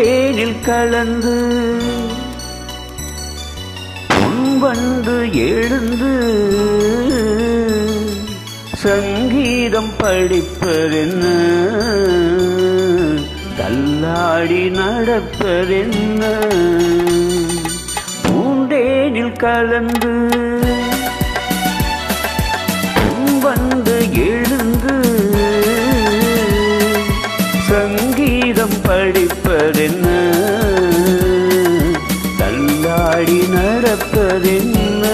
பூந்தேனில் கலந்து வந்து எழுந்து சங்கீதம் படிப்பதென்ன தள்ளாடி நடப்பதென்ன பூண்டேனில் கலந்து தள்ளாடி நடப்பதென்ன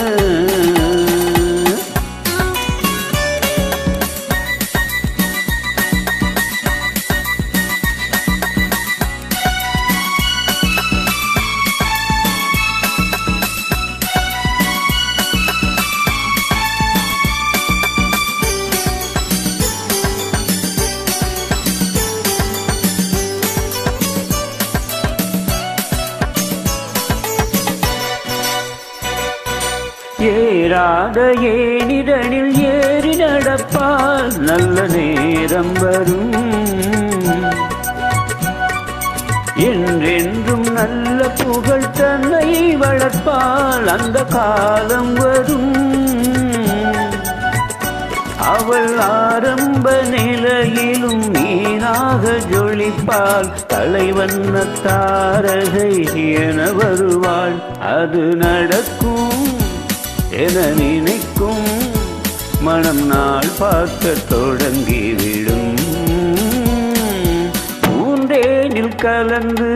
ஏறாத ஏனிடனில் ஏறி நடப்பால் நல்ல நேரம் வரும். என்றென்றும் நல்ல புகழ் தன்னை வளர்ப்பால் அந்த காலம் வரும். அவள் ஆரம்ப நிலையிலும் மீனாக ஜொலிப்பாள். தலைவண்ண தாரகை என வருவாள். அது நடக்கும். என நினைக்கும் மனம் நாள் பார்க்க தொடங்கிவிடும் பூந்தேனில் கலந்து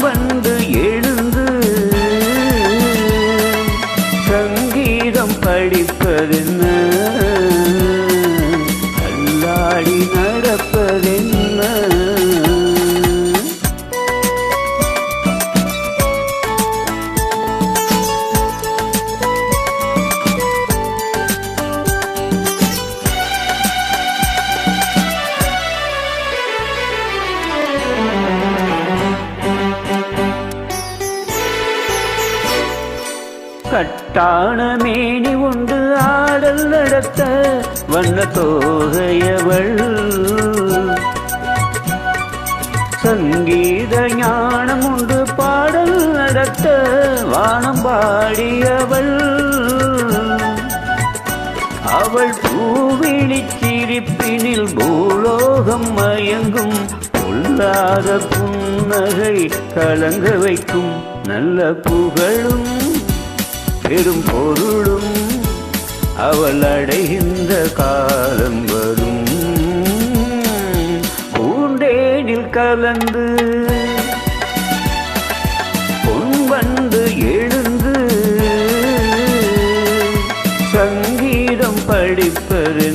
வந்து எழுந்து சங்கீதம் படிப்பதென்ன? கல்லாடி கட்டான உண்டு ஆடல் நடத்த வண்ண தோகையவள். சங்கீத ஞானம் உண்டு பாடல் நடத்த வானம் பாடியவள். அவள் பூவிழி சிரிப்பினில் பூலோகம் மயங்கும் பொல்லாத புன்னகை கலங்க வைக்கும் நல்ல புகழும். பெரும் பொருளும் அவள் அடைகின்ற காலம் வரும். பூண்டேனில் கலந்து பொன் வந்து எழுந்து சங்கீதம் படிப்பது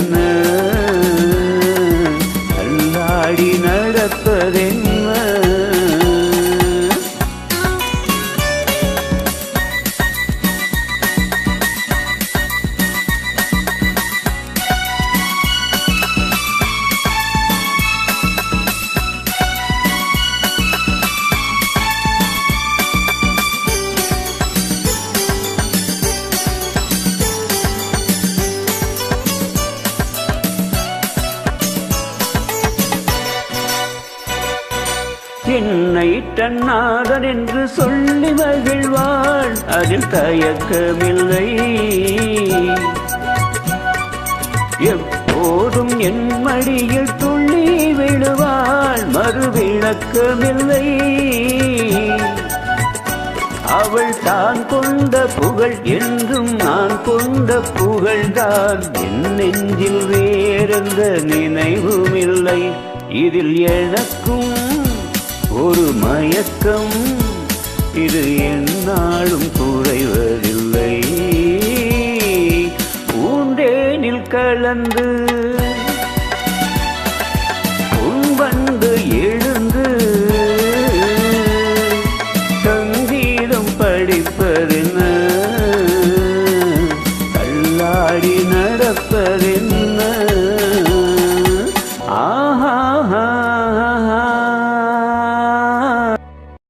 என்னை தன்னாதன் என்று சொல்லி மகிழ்வாள். அதில் தயக்கமில்லை. எப்போதும் என் மடியில் துள்ளி விழுவாள். மறுவிளக்கமில்லை அவள் தான் கொண்ட புகழ் என்றும் நான் கொண்ட புகழ்தான் என் நெஞ்சில் வேறெந்த நினைவுமில்லை. இதில் எனக்கும் ஒரு மயக்கம். இது என்னாலும் குறைவதில்லை. பூந்தேனில் கலந்து. வந்து எழுந்து. சங்கீதம் படிப்பதென்ன? தள்ளாடி நடப்பதென்ன?